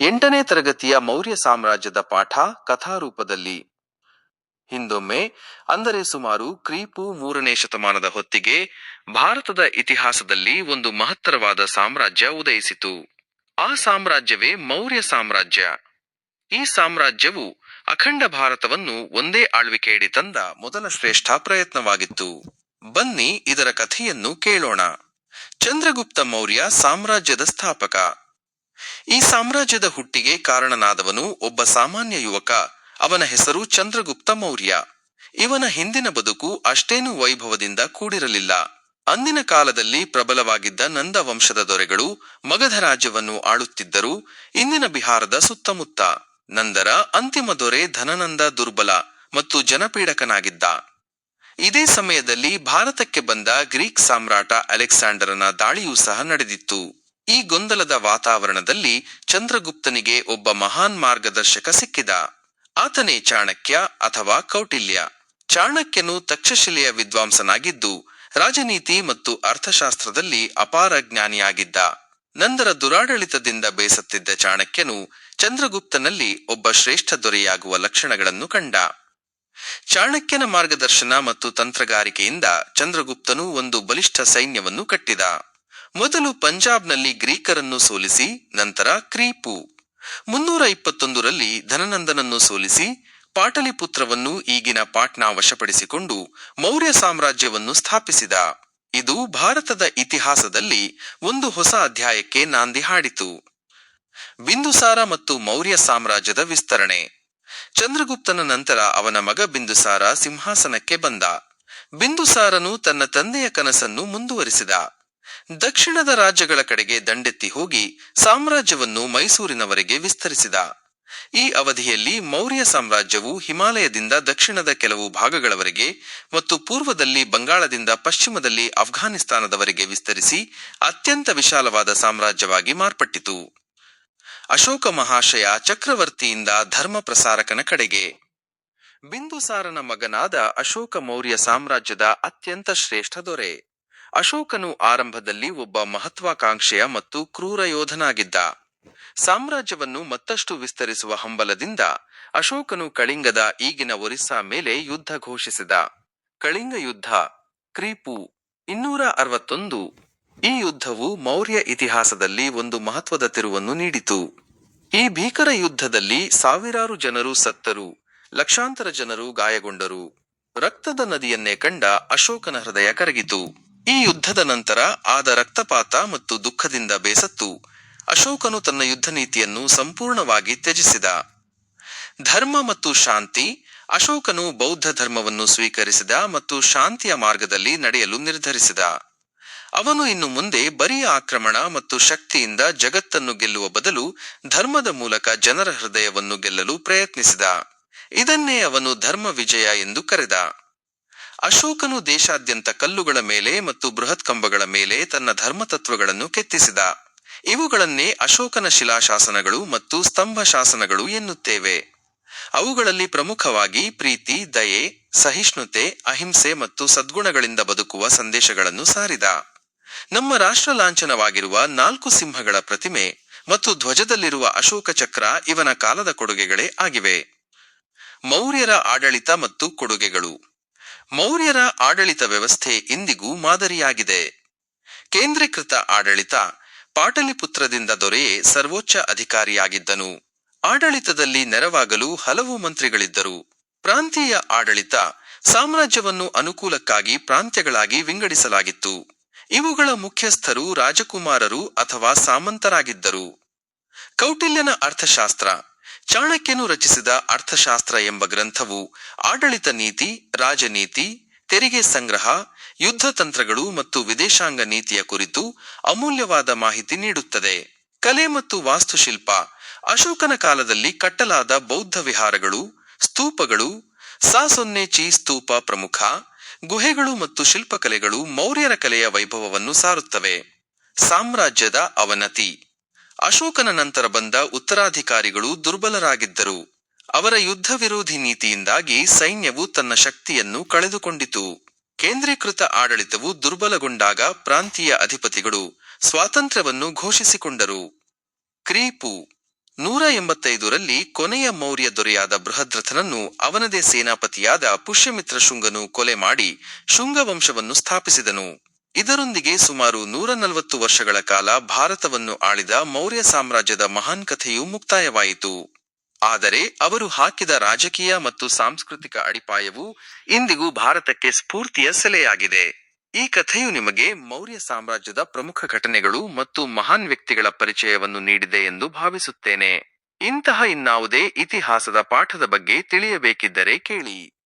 ಎಂಟನೇ ತರಗತಿಯ ಮೌರ್ಯ ಸಾಮ್ರಾಜ್ಯದ ಪಾಠ ಕಥಾರೂಪದಲ್ಲಿ. ಹಿಂದೊಮ್ಮೆ, ಅಂದರೆ ಸುಮಾರು ಕ್ರೀಪು ಮೂರನೇ ಶತಮಾನದ ಹೊತ್ತಿಗೆ, ಭಾರತದ ಇತಿಹಾಸದಲ್ಲಿ ಒಂದು ಮಹತ್ತರವಾದ ಸಾಮ್ರಾಜ್ಯ ಉದಯಿಸಿತು. ಆ ಸಾಮ್ರಾಜ್ಯವೇ ಮೌರ್ಯ ಸಾಮ್ರಾಜ್ಯ. ಈ ಸಾಮ್ರಾಜ್ಯವು ಅಖಂಡ ಭಾರತವನ್ನು ಒಂದೇ ಆಳ್ವಿಕೆಯಡಿ ತಂದ ಮೊದಲ ಶ್ರೇಷ್ಠ ಪ್ರಯತ್ನವಾಗಿತ್ತು. ಬನ್ನಿ ಇದರ ಕಥೆಯನ್ನು ಕೇಳೋಣ. ಚಂದ್ರಗುಪ್ತ ಮೌರ್ಯ ಸಾಮ್ರಾಜ್ಯದ ಸ್ಥಾಪಕ. ಈ ಸಾಮ್ರಾಜ್ಯದ ಹುಟ್ಟಿಗೆ ಕಾರಣನಾದವನು ಒಬ್ಬ ಸಾಮಾನ್ಯ ಯುವಕ. ಅವನ ಹೆಸರು ಚಂದ್ರಗುಪ್ತ ಮೌರ್ಯ. ಇವನ ಹಿಂದಿನ ಬದುಕು ಅಷ್ಟೇನು ವೈಭವದಿಂದ ಕೂಡಿರಲಿಲ್ಲ. ಅಂದಿನ ಕಾಲದಲ್ಲಿ ಪ್ರಬಲವಾಗಿದ್ದ ನಂದ ವಂಶದ ದೊರೆಗಳು ಮಗಧ ರಾಜ್ಯವನ್ನು ಆಳುತ್ತಿದ್ದರು. ಇಂದಿನ ಬಿಹಾರದ ಸುತ್ತಮುತ್ತ. ನಂದರ ಅಂತಿಮ ದೊರೆ ಧನನಂದ ದುರ್ಬಲ ಮತ್ತು ಜನಪೀಡಕನಾಗಿದ್ದ. ಇದೇ ಸಮಯದಲ್ಲಿ ಭಾರತಕ್ಕೆ ಬಂದ ಗ್ರೀಕ್ ಸಾಮ್ರಾಟ ಅಲೆಕ್ಸಾಂಡರನ ದಾಳಿಯೂ ಸಹ ನಡೆದಿತ್ತು. ಈ ಗೊಂದಲದ ವಾತಾವರಣದಲ್ಲಿ ಚಂದ್ರಗುಪ್ತನಿಗೆ ಒಬ್ಬ ಮಹಾನ್ ಮಾರ್ಗದರ್ಶಕ ಸಿಕ್ಕಿದ. ಆತನೇ ಚಾಣಕ್ಯ ಅಥವಾ ಕೌಟಿಲ್ಯ. ಚಾಣಕ್ಯನು ತಕ್ಷಶಿಲೆಯ ವಿದ್ವಾಂಸನಾಗಿದ್ದು, ರಾಜನೀತಿ ಮತ್ತು ಅರ್ಥಶಾಸ್ತ್ರದಲ್ಲಿ ಅಪಾರ ಜ್ಞಾನಿಯಾಗಿದ್ದ. ನಂದರ ದುರಾಡಳಿತದಿಂದ ಬೇಸತ್ತಿದ್ದ ಚಾಣಕ್ಯನು ಚಂದ್ರಗುಪ್ತನಲ್ಲಿ ಒಬ್ಬ ಶ್ರೇಷ್ಠ ದೊರೆಯಾಗುವ ಲಕ್ಷಣಗಳನ್ನು ಕಂಡ. ಚಾಣಕ್ಯನ ಮಾರ್ಗದರ್ಶನ ಮತ್ತು ತಂತ್ರಗಾರಿಕೆಯಿಂದ ಚಂದ್ರಗುಪ್ತನು ಒಂದು ಬಲಿಷ್ಠ ಸೈನ್ಯವನ್ನು ಕಟ್ಟಿದ. ಮೊದಲು ಪಂಜಾಬ್ನಲ್ಲಿ ಗ್ರೀಕರನ್ನು ಸೋಲಿಸಿ, ನಂತರ ಕ್ರೀಪು. ಮುನ್ನೂರ ಇಪ್ಪತ್ತೊಂದರಲ್ಲಿ ಧನನಂದನನ್ನು ಸೋಲಿಸಿ, ಪಾಟಲಿಪುತ್ರವನ್ನು ಈಗಿನ ಪಾಟ್ನಾ ವಶಪಡಿಸಿಕೊಂಡು ಮೌರ್ಯ ಸಾಮ್ರಾಜ್ಯವನ್ನು ಸ್ಥಾಪಿಸಿದ. ಇದು ಭಾರತದ ಇತಿಹಾಸದಲ್ಲಿ ಒಂದು ಹೊಸ ಅಧ್ಯಾಯಕ್ಕೆ ನಾಂದಿ ಹಾಡಿತು. ಬಿಂದುಸಾರ ಮತ್ತು ಮೌರ್ಯ ಸಾಮ್ರಾಜ್ಯದ ವಿಸ್ತರಣೆ. ಚಂದ್ರಗುಪ್ತನ ನಂತರ ಅವನ ಮಗ ಬಿಂದುಸಾರ ಸಿಂಹಾಸನಕ್ಕೆ ಬಂದ. ಬಿಂದುಸಾರನು ತನ್ನ ತಂದೆಯ ಕನಸನ್ನು ಮುಂದುವರಿಸಿದ. ದಕ್ಷಿಣದ ರಾಜ್ಯಗಳ ಕಡೆಗೆ ದಂಡೆತ್ತಿ ಹೋಗಿ ಸಾಮ್ರಾಜ್ಯವನ್ನು ಮೈಸೂರಿನವರೆಗೆ ವಿಸ್ತರಿಸಿದ. ಈ ಅವಧಿಯಲ್ಲಿ ಮೌರ್ಯ ಸಾಮ್ರಾಜ್ಯವು ಹಿಮಾಲಯದಿಂದ ದಕ್ಷಿಣದ ಕೆಲವು ಭಾಗಗಳವರೆಗೆ ಮತ್ತು ಪೂರ್ವದಲ್ಲಿ ಬಂಗಾಳದಿಂದ ಪಶ್ಚಿಮದಲ್ಲಿ ಅಫ್ಘಾನಿಸ್ತಾನದವರೆಗೆ ವಿಸ್ತರಿಸಿ ಅತ್ಯಂತ ವಿಶಾಲವಾದ ಸಾಮ್ರಾಜ್ಯವಾಗಿ ಮಾರ್ಪಟ್ಟಿತು. ಅಶೋಕ ಮಹಾಶಯ ಚಕ್ರವರ್ತಿಯಿಂದ ಧರ್ಮ ಪ್ರಸಾರಕನ ಕಡೆಗೆ. ಬಿಂದುಸಾರನ ಮಗನಾದ ಅಶೋಕ ಮೌರ್ಯ ಸಾಮ್ರಾಜ್ಯದ ಅತ್ಯಂತ ಶ್ರೇಷ್ಠ ದೊರೆ. ಅಶೋಕನು ಆರಂಭದಲ್ಲಿ ಒಬ್ಬ ಮಹತ್ವಾಕಾಂಕ್ಷೆಯ ಮತ್ತು ಕ್ರೂರ ಯೋಧನಾಗಿದ್ದ. ಸಾಮ್ರಾಜ್ಯವನ್ನು ಮತ್ತಷ್ಟು ವಿಸ್ತರಿಸುವ ಹಂಬಲದಿಂದ ಅಶೋಕನು ಕಳಿಂಗದ ಈಗಿನ ಒರಿಸ್ಸಾ ಮೇಲೆ ಯುದ್ಧ ಘೋಷಿಸಿದ. ಕಳಿಂಗ ಯುದ್ಧ, ಕ್ರೀಪು ಇನ್ನೂರ ಅರವತ್ತೊಂದು ಈ ಯುದ್ಧವು ಮೌರ್ಯ ಇತಿಹಾಸದಲ್ಲಿ ಒಂದು ಮಹತ್ವದ ತಿರುವನ್ನು ನೀಡಿತು. ಈ ಭೀಕರ ಯುದ್ಧದಲ್ಲಿ ಸಾವಿರಾರು ಜನರು ಸತ್ತರು, ಲಕ್ಷಾಂತರ ಜನರು ಗಾಯಗೊಂಡರು. ರಕ್ತದ ನದಿಯನ್ನೇ ಕಂಡ ಅಶೋಕನ ಹೃದಯ ಕರಗಿತು. ಈ ಯುದ್ಧದ ನಂತರ ಆದ ರಕ್ತಪಾತ ಮತ್ತು ದುಃಖದಿಂದ ಬೇಸತ್ತು. ಅಶೋಕನು ತನ್ನ ಯುದ್ಧ ನೀತಿಯನ್ನು ಸಂಪೂರ್ಣವಾಗಿ ತ್ಯಜಿಸಿದ. ಧರ್ಮ ಮತ್ತು ಶಾಂತಿ, ಅಶೋಕನು ಬೌದ್ಧ ಧರ್ಮವನ್ನು ಸ್ವೀಕರಿಸಿದ ಮತ್ತು ಶಾಂತಿಯ ಮಾರ್ಗದಲ್ಲಿ ನಡೆಯಲು ನಿರ್ಧರಿಸಿದ. ಅವನು ಇನ್ನು ಮುಂದೆ ಬರೀ ಆಕ್ರಮಣ ಮತ್ತು ಶಕ್ತಿಯಿಂದ ಜಗತ್ತನ್ನು ಗೆಲ್ಲುವ ಬದಲು ಧರ್ಮದ ಮೂಲಕ ಜನರ ಹೃದಯವನ್ನು ಗೆಲ್ಲಲು ಪ್ರಯತ್ನಿಸಿದ. ಇದನ್ನೇ ಅವನು ಧರ್ಮ ವಿಜಯ ಎಂದು ಕರೆದ. ಅಶೋಕನು ದೇಶಾದ್ಯಂತ ಕಲ್ಲುಗಳ ಮೇಲೆ ಮತ್ತು ಬೃಹತ್ ಕಂಬಗಳ ಮೇಲೆ ತನ್ನ ಧರ್ಮತತ್ವಗಳನ್ನು ಕೆತ್ತಿಸಿದ. ಇವುಗಳನ್ನೇ ಅಶೋಕನ ಶಿಲಾಶಾಸನಗಳು ಮತ್ತು ಸ್ತಂಭ ಶಾಸನಗಳು ಎನ್ನುತ್ತೇವೆ. ಅವುಗಳಲ್ಲಿ ಪ್ರಮುಖವಾಗಿ ಪ್ರೀತಿ, ದಯೆ, ಸಹಿಷ್ಣುತೆ, ಅಹಿಂಸೆ ಮತ್ತು ಸದ್ಗುಣಗಳಿಂದ ಬದುಕುವ ಸಂದೇಶಗಳನ್ನು ಸಾರಿದ. ನಮ್ಮ ರಾಷ್ಟ್ರ ಲಾಂಛನವಾಗಿರುವ ನಾಲ್ಕು ಸಿಂಹಗಳ ಪ್ರತಿಮೆ ಮತ್ತು ಧ್ವಜದಲ್ಲಿರುವ ಅಶೋಕ ಚಕ್ರ ಇವನ ಕಾಲದ ಕೊಡುಗೆಗಳೇ ಆಗಿವೆ. ಮೌರ್ಯರ ಆಡಳಿತ ಮತ್ತು ಕೊಡುಗೆಗಳು. ಮೌರ್ಯರ ಆಡಳಿತ ವ್ಯವಸ್ಥೆ ಇಂದಿಗೂ ಮಾದರಿಯಾಗಿದೆ. ಕೇಂದ್ರೀಕೃತ ಆಡಳಿತ ಪಾಟಲಿಪುತ್ರದಿಂದ ದೊರೆಯೇ ಸರ್ವೋಚ್ಚ ಅಧಿಕಾರಿಯಾಗಿದ್ದನು. ಆಡಳಿತದಲ್ಲಿ ನೆರವಾಗಲು ಹಲವು ಮಂತ್ರಿಗಳಿದ್ದರು. ಪ್ರಾಂತೀಯ ಆಡಳಿತ ಸಾಮ್ರಾಜ್ಯವನ್ನು ಅನುಕೂಲಕ್ಕಾಗಿ ಪ್ರಾಂತ್ಯಗಳಾಗಿ ವಿಂಗಡಿಸಲಾಗಿತ್ತು. ಇವುಗಳ ಮುಖ್ಯಸ್ಥರು ರಾಜಕುಮಾರರು ಅಥವಾ ಸಾಮಂತರಾಗಿದ್ದರು. ಕೌಟಿಲ್ಯನ ಅರ್ಥಶಾಸ್ತ್ರ ಚಾಣಕ್ಯನು ರಚಿಸಿದ ಅರ್ಥಶಾಸ್ತ್ರ ಎಂಬ ಗ್ರಂಥವು ಆಡಳಿತ ನೀತಿ, ರಾಜನೀತಿ, ತೆರಿಗೆ ಸಂಗ್ರಹ, ಯುದ್ಧ ತಂತ್ರಗಳು ಮತ್ತು ವಿದೇಶಾಂಗ ನೀತಿಯ ಕುರಿತು ಅಮೂಲ್ಯವಾದ ಮಾಹಿತಿ ನೀಡುತ್ತದೆ. ಕಲೆ ಮತ್ತು ವಾಸ್ತುಶಿಲ್ಪ, ಅಶೋಕನ ಕಾಲದಲ್ಲಿ ಕಟ್ಟಲಾದ ಬೌದ್ಧ ವಿಹಾರಗಳು, ಸ್ತೂಪಗಳು, ಸಾಸೊನ್ನೆಚಿ ಸ್ತೂಪ ಪ್ರಮುಖ, ಗುಹೆಗಳು ಮತ್ತು ಶಿಲ್ಪಕಲೆಗಳು ಮೌರ್ಯರ ಕಲೆಯ ವೈಭವವನ್ನು ಸಾರುತ್ತವೆ. ಸಾಮ್ರಾಜ್ಯದ ಅವನತಿ ಅಶೋಕನ ನಂತರ ಬಂದ ಉತ್ತರಾಧಿಕಾರಿಗಳು ದುರ್ಬಲರಾಗಿದ್ದರು. ಅವರ ಯುದ್ಧ ವಿರೋಧಿ ನೀತಿಯಿಂದಾಗಿ ಸೈನ್ಯವು ತನ್ನ ಶಕ್ತಿಯನ್ನು ಕಳೆದುಕೊಂಡಿತು. ಕೇಂದ್ರೀಕೃತ ಆಡಳಿತವು ದುರ್ಬಲಗೊಂಡಾಗ ಪ್ರಾಂತೀಯ ಅಧಿಪತಿಗಳು ಸ್ವಾತಂತ್ರ್ಯವನ್ನು ಘೋಷಿಸಿಕೊಂಡರು. ಕ್ರೀಪು ನೂರ ಎಂಬತ್ತೈದರಲ್ಲಿ ಕೊನೆಯ ಮೌರ್ಯ ದೊರೆಯಾದ ಬೃಹದ್ರಥನನ್ನು ಅವನದೇ ಸೇನಾಪತಿಯಾದ ಪುಷ್ಯಮಿತ್ರ ಶುಂಗನು ಕೊಲೆ ಮಾಡಿ ಶೃಂಗವಂಶವನ್ನು ಸ್ಥಾಪಿಸಿದನು. ಇದರೊಂದಿಗೆ ಸುಮಾರು ನೂರ ನಲವತ್ತು ವರ್ಷಗಳ ಕಾಲ ಭಾರತವನ್ನು ಆಳಿದ ಮೌರ್ಯ ಸಾಮ್ರಾಜ್ಯದ ಮಹಾನ್ ಕಥೆಯು ಮುಕ್ತಾಯವಾಯಿತು. ಆದರೆ ಅವರು ಹಾಕಿದ ರಾಜಕೀಯ ಮತ್ತು ಸಾಂಸ್ಕೃತಿಕ ಅಡಿಪಾಯವು ಇಂದಿಗೂ ಭಾರತಕ್ಕೆ ಸ್ಫೂರ್ತಿಯ ಸೆಲೆಯಾಗಿದೆ. ಈ ಕಥೆಯು ನಿಮಗೆ ಮೌರ್ಯ ಸಾಮ್ರಾಜ್ಯದ ಪ್ರಮುಖ ಘಟನೆಗಳು ಮತ್ತು ಮಹಾನ್ ವ್ಯಕ್ತಿಗಳ ಪರಿಚಯವನ್ನು ನೀಡಿದೆ ಎಂದು ಭಾವಿಸುತ್ತೇನೆ. ಇಂತಹ ಇನ್ನಾವುದೇ ಇತಿಹಾಸದ ಪಾಠದ ಬಗ್ಗೆ ತಿಳಿಯಬೇಕಿದ್ದರೆ ಕೇಳಿ.